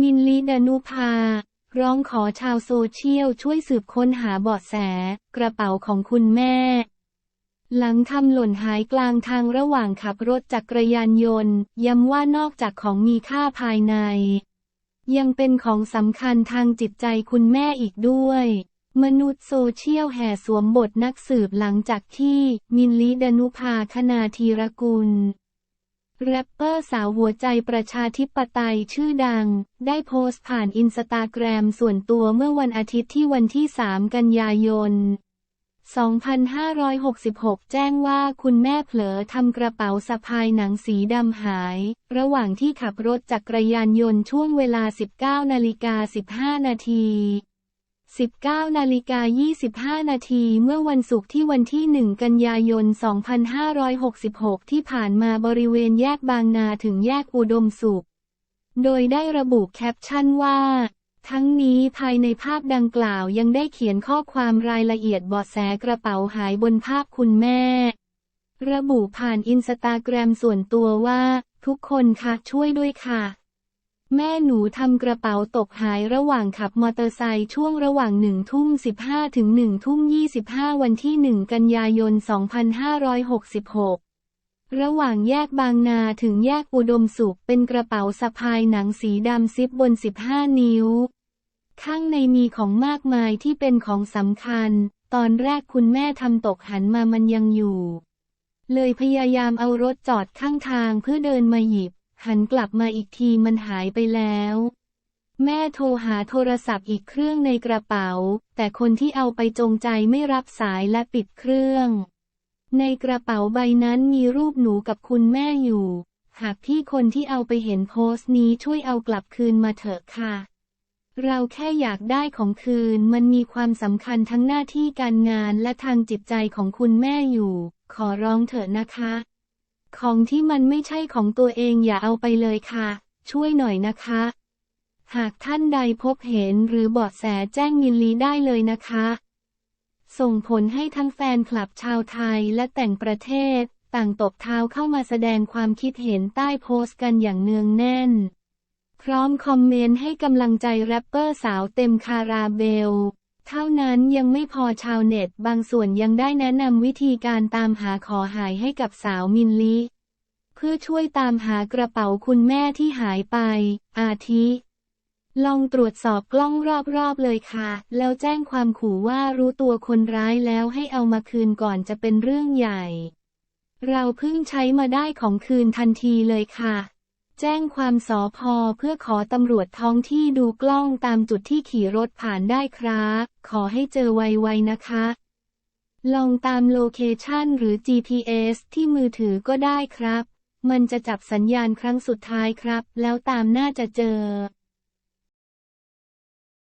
มินลีดานุภา ร้องขอชาวโซเชียลช่วยสืบค้นหาเบาะแส กระเป๋าของคุณแม่ หลังทำหล่นหายกลางทางระหว่างขับรถจักรยานยนต์ ย้ำว่านอกจากของมีค่าภายใน ยังเป็นของสำคัญทางจิตใจคุณแม่อีกด้วย มนุษย์โซเชียลแห่สวมบทนักสืบหลังจากที่มินลิดานุภาคณาธีรกุล แรปเปอร์สาวหัวใจประชาธิปไตยชื่อดัง ได้โพสต์ผ่านอินสตาแกรมส่วนตัวเมื่อวันอาทิตย์ที่วันที่ 3 กันยายน 2566 แจ้งว่าคุณแม่เผลอทำกระเป๋าสะพายหนังสีดำหาย ระหว่างที่ขับรถจักรยานยนต์ช่วงเวลา 19นาฬิกา15 นาที 19นาฬิกา25 นาทีเมื่อวันศุกร์ที่วันที่ 1 กันยายน 2566 ที่ผ่านมาบริเวณแยกบางนาถึงแยกอุดมสุข โดยได้ระบุแคปชั่นว่า ทั้งนี้ภายในภาพดังกล่าวยังได้เขียนข้อความรายละเอียดบาะแสกระเป๋าหายบนภาพคุณแม่ ระบุผ่านอินสตาแกรมส่วนตัวว่า ทุกคนค่ะช่วยด้วยค่ะ แม่หนูทำกระเป๋าตกหายระหว่างขับมอเตอร์ไซค์ช่วงระหว่างหนึ่งทุ่ม15ถึงหนึ่งทุ่ม25วันที่1กันยายน2566ระหว่างแยกบางนาถึงแยกอุดมสุขเป็นกระเป๋าสะพายหนังสีดำซิปบน15นิ้ว ข้างในมีของมากมายที่เป็นของสำคัญ ตอนแรกคุณแม่ทำตกหันมามันยังอยู่ เลยพยายามเอารถจอดข้างทางเพื่อเดินมาหยิบ หันกลับมาอีกทีมันหายไปแล้ว แม่โทรหาโทรศัพท์อีกเครื่องในกระเป๋า แต่คนที่เอาไปจงใจไม่รับสายและปิดเครื่อง ในกระเป๋าใบนั้นมีรูปหนูกับคุณแม่อยู่ หากพี่คนที่เอาไปเห็นโพสต์นี้ช่วยเอากลับคืนมาเถอะค่ะ เราแค่อยากได้ของคืนมันมีความสำคัญทั้งหน้าที่การงานและทางจิตใจของคุณแม่อยู่ ขอร้องเถอะนะคะ ของที่มันไม่ใช่ของตัวเองอย่าเอาไปเลยค่ะ ช่วยหน่อยนะคะ หากท่านใดพบเห็นหรือเบาะแสแจ้งมินลีได้เลยนะคะ ส่งผลให้ทั้งแฟนคลับชาวไทยและแต่งประเทศ ต่างตบเท้าเข้ามาแสดงความคิดเห็นใต้โพสต์กันอย่างเนืองแน่น พร้อมคอมเมนต์ให้กำลังใจแรปเปอร์สาวเต็มคาราเบล เท่านั้นยังไม่พอชาวเน็ตบางส่วนยังได้แนะนำวิธีการตามหาขอหายให้กับสาวมินลิเพื่อช่วยตามหากระเป๋าคุณแม่ที่หายไป อาทิ ลองตรวจสอบกล้องรอบๆเลยค่ะ แล้วแจ้งความขู่ว่ารู้ตัวคนร้ายแล้วให้เอามาคืนก่อนจะเป็นเรื่องใหญ่ เราเพิ่งใช้มาได้ของคืนทันทีเลยค่ะ แจ้งความสอพอเพื่อขอตำรวจท้องที่ดูกล้องตามจุดที่ขี่รถผ่านได้ครับ ขอให้เจอไวๆนะคะ ลองตามโลเคชันหรือ GPS ที่มือถือก็ได้ครับ มันจะจับสัญญาณครั้งสุดท้ายครับ แล้วตามน่าจะเจอ